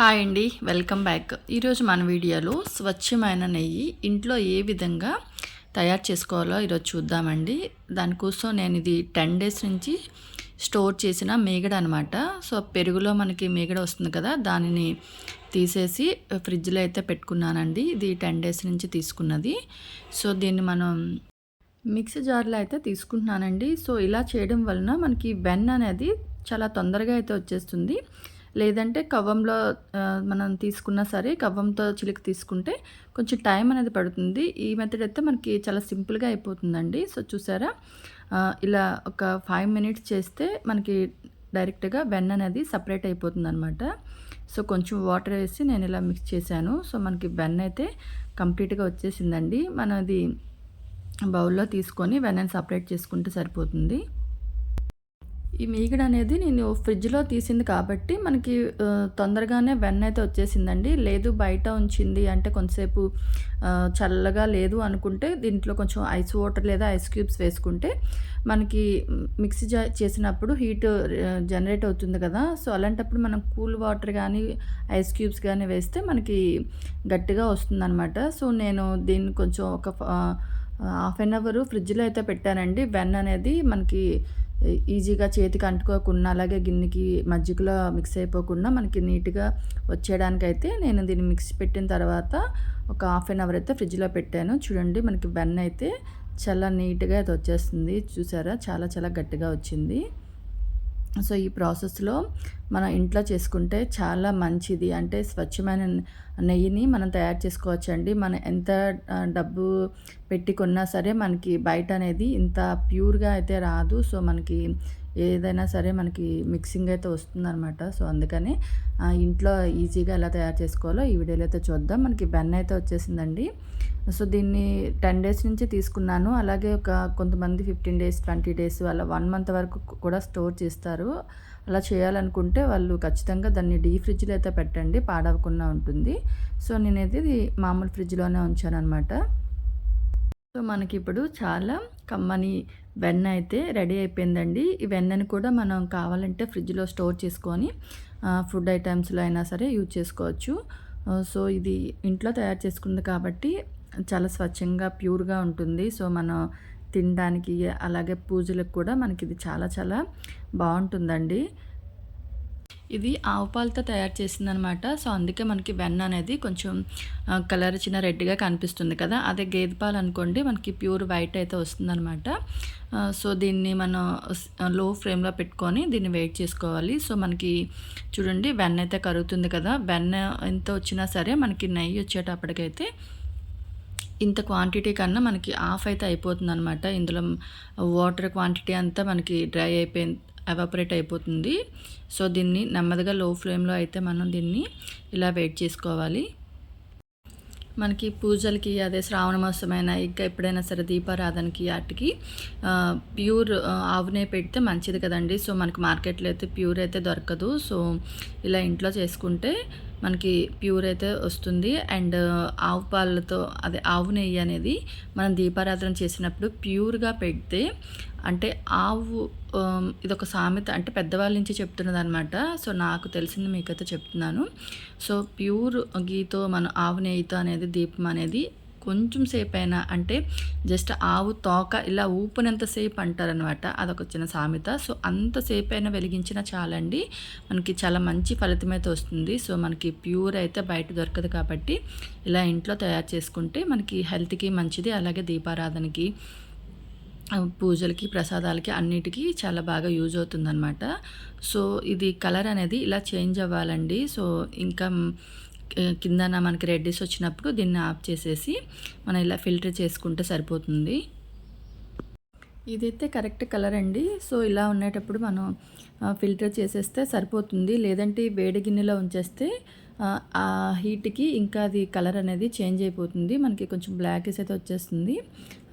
Hi అండి welcome back. ఈరోజు మన వీడియోలో స్వచ్ఛమైన నెయ్యి ఇంట్లో ఏ విధంగా తయారు చేసుకోవాలో ఈరోజు చూద్దామండి. దానికోసం నేను ఇది టెన్ డేస్ నుంచి స్టోర్ చేసిన మేగడ అనమాట సో పెరుగులో మనకి మేగడ వస్తుంది కదా దానిని తీసేసి ఫ్రిడ్జ్లో అయితే పెట్టుకున్నానండి. ఇది టెన్ డేస్ నుంచి తీసుకున్నది. సో దీన్ని మనం మిక్సీ జార్లో అయితే తీసుకుంటున్నానండి. సో ఇలా చేయడం వలన మనకి బెన్ అనేది చాలా తొందరగా అయితే వచ్చేస్తుంది. లేదంటే కవ్వంలో మనం తీసుకున్నా సరే కవ్వంతో చిలికి తీసుకుంటే కొంచెం టైం అనేది పడుతుంది. ఈ మెథడ్ అయితే మనకి చాలా సింపుల్గా అయిపోతుందండి. సో చూసారా? ఇలా ఒక ఫైవ్ మినిట్స్ చేస్తే మనకి డైరెక్ట్గా వెన్న అనేది సపరేట్ అయిపోతుంది అనమాట సో కొంచెం వాటర్ వేసి నేను ఇలా మిక్స్ చేశాను. సో మనకి వెన్న అయితే కంప్లీట్గా వచ్చేసిందండి. మనం అది బౌల్లో తీసుకొని వెన్నని సపరేట్ చేసుకుంటే సరిపోతుంది. ఈ మీగడ అనేది నేను ఫ్రిడ్జ్లో తీసింది కాబట్టి మనకి తొందరగానే వెన్న అయితే వచ్చేసిందండి. లేదు బయట ఉంచింది అంటే కొంతసేపు చల్లగా లేదు అనుకుంటే దీంట్లో కొంచెం ఐస్ వాటర్ లేదా ఐస్ క్యూబ్స్ వేసుకుంటే మనకి మిక్సీ చేసినప్పుడు హీట్ జనరేట్ అవుతుంది కదా. సో అలాంటప్పుడు మనం కూల్ వాటర్ కానీ ఐస్ క్యూబ్స్ కానీ వేస్తే మనకి గట్టిగా వస్తుందన్నమాట. సో నేను దీన్ని కొంచెం ఒక హాఫ్ అన్ అవర్ ఫ్రిడ్జ్లో అయితే పెట్టానండి. వెన్ అనేది మనకి ఈజీగా చేతికి అంటుకోకుండా అలాగే గిన్నెకి మజ్జిగలో మిక్స్ అయిపోకుండా మనకి నీట్గా వచ్చేయడానికి అయితే నేను దీన్ని మిక్స్ పెట్టిన తర్వాత ఒక హాఫ్ అన్ అవర్ అయితే ఫ్రిడ్జ్లో పెట్టాను. చూడండి మనకి బెన్ అయితే చాలా నీట్గా అయితే వచ్చేస్తుంది. చూసారా? చాలా చాలా గట్టిగా వచ్చింది. సో ఈ ప్రాసెస్లో మనం ఇంట్లో చేసుకుంటే చాలా మంచిది. అంటే స్వచ్ఛమైన నెయ్యిని మనం తయారు చేసుకోవచ్చండి. మనం ఎంత డబ్బు పెట్టి కొన్నా సరే మనకి బయట అనేది ఇంత ప్యూర్గా అయితే రాదు. సో మనకి ఏదైనా సరే మనకి మిక్సింగ్ అయితే వస్తుందన్నమాట. సో అందుకని ఇంట్లో ఈజీగా ఎలా తయారు చేసుకోవాలో ఈ వీడియోలో అయితే చూద్దాం. మనకి బెన్ అయితే వచ్చేసిందండి. సో దీన్ని టెన్ డేస్ నుంచి తీసుకున్నాను. అలాగే ఒక కొంతమంది ఫిఫ్టీన్ డేస్ ట్వంటీ డేస్ అలా వన్ మంత్ వరకు కూడా స్టోర్ చేస్తారు. అలా చేయాలనుకుంటే వాళ్ళు ఖచ్చితంగా దాన్ని డీ ఫ్రిడ్జ్లో అయితే పెట్టండి. పాడవకుండా ఉంటుంది. సో నేనైతే మామూలు ఫ్రిడ్జ్లోనే ఉంచాను అనమాట సో మనకి ఇప్పుడు చాలా కమ్మని వెన్న అయితే రెడీ అయిపోయిందండి. ఈ వెన్నని కూడా మనం కావాలంటే ఫ్రిడ్జ్లో స్టోర్ చేసుకొని ఫుడ్ ఐటమ్స్లో అయినా సరే యూజ్ చేసుకోవచ్చు. సో ఇది ఇంట్లో తయారు చేసుకుంది కాబట్టి చాలా స్వచ్ఛంగా ప్యూర్గా ఉంటుంది. సో మనం తినడానికి అలాగే పూజలకు కూడా మనకి ఇది చాలా చాలా బాగుంటుందండి. ఇది ఆవు పాలతో తయారు చేసిందనమాట. సో అందుకే మనకి వెన్న అనేది కొంచెం కలర్ చిన్న రెడ్గా కనిపిస్తుంది కదా. అదే గేదె పాలు అనుకోండి మనకి ప్యూర్ వైట్ అయితే వస్తుందనమాట. సో దీన్ని మనం లో ఫ్లేమ్లో పెట్టుకొని దీన్ని వెయిట్ చేసుకోవాలి. సో మనకి చూడండి వెన్న అయితే కరుగుతుంది కదా. వెన్న ఎంత వచ్చినా సరే మనకి నెయ్యి వచ్చేటప్పటికైతే ఇంత క్వాంటిటీ కన్నా మనకి ఆఫ్ అయితే అయిపోతుంది అనమాట ఇందులో వాటర్ క్వాంటిటీ అంతా మనకి డ్రై అయిపోయి ఎవాపరేట్ అయిపోతుంది. సో దీన్ని నెమ్మదిగా లో ఫ్లేమ్లో అయితే మనం దీన్ని ఇలా వెయిట్ చేసుకోవాలి. మనకి పూజలకి అదే శ్రావణ మాసమైన ఇంకా ఎప్పుడైనా సరే దీపారాధనకి వాటికి ప్యూర్ ఆవునే పెడితే మంచిది కదండి. సో మనకి మార్కెట్లో అయితే ప్యూర్ అయితే దొరకదు. సో ఇలా ఇంట్లో చేసుకుంటే మనకి ప్యూర్ అయితే వస్తుంది. అండ్ ఆవు పాలతో అదే ఆవు నెయ్యి అనేది మనం దీపారాధన చేసినప్పుడు ప్యూర్గా పెడితే అంటే ఆవు ఇదొక సామెత అంటే పెద్దవాళ్ళ నుంచి చెప్తున్నది అనమాట సో నాకు తెలిసింది మీకైతే చెప్తున్నాను. సో ప్యూర్ గీతో మన ఆవు నెయ్యితో అనేది దీపం అనేది కొంచెం సేపు అయినా అంటే జస్ట్ ఆవు తోక ఇలా ఊపినంతసేపు అంటారనమాట అదొక చిన్న సామెత. సో అంతసేపు అయినా వెలిగించినా చాలండి. మనకి చాలా మంచి ఫలితం అయితే వస్తుంది. సో మనకి ప్యూర్ అయితే బయట దొరకదు కాబట్టి ఇలా ఇంట్లో తయారు చేసుకుంటే మనకి హెల్త్కి మంచిది. అలాగే దీపారాధనకి పూజలకి ప్రసాదాలకి అన్నిటికీ చాలా బాగా యూజ్ అవుతుందన్నమాట. సో ఇది కలర్ అనేది ఇలా చేంజ్ అవ్వాలండి. సో ఇంకా కిందన మనకి రెడ్డిస్ వచ్చినప్పుడు దీన్ని ఆఫ్ చేసేసి మనం ఇలా ఫిల్టర్ చేసుకుంటే సరిపోతుంది. ఇదైతే కరెక్ట్ కలర్ అండి. సో ఇలా ఉండేటప్పుడు మనం ఫిల్టర్ చేసేస్తే సరిపోతుంది. లేదంటే వేడి గిన్నెలో ఉంచేస్తే ఆ హీట్కి ఇంకా అది కలర్ అనేది చేంజ్ అయిపోతుంది. మనకి కొంచెం బ్లాక్స్ అయితే వచ్చేస్తుంది.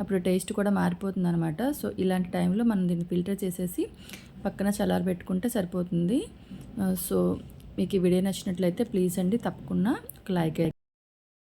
అప్పుడు టేస్ట్ కూడా మారిపోతుంది అనమాట సో ఇలాంటి టైంలో మనం దీన్ని ఫిల్టర్ చేసేసి పక్కన చల్లారి పెట్టుకుంటే సరిపోతుంది సో మీకు ఈ వీడియో నచ్చినట్లయితే ప్లీజ్ అండి తప్పకుండా ఒక లైక్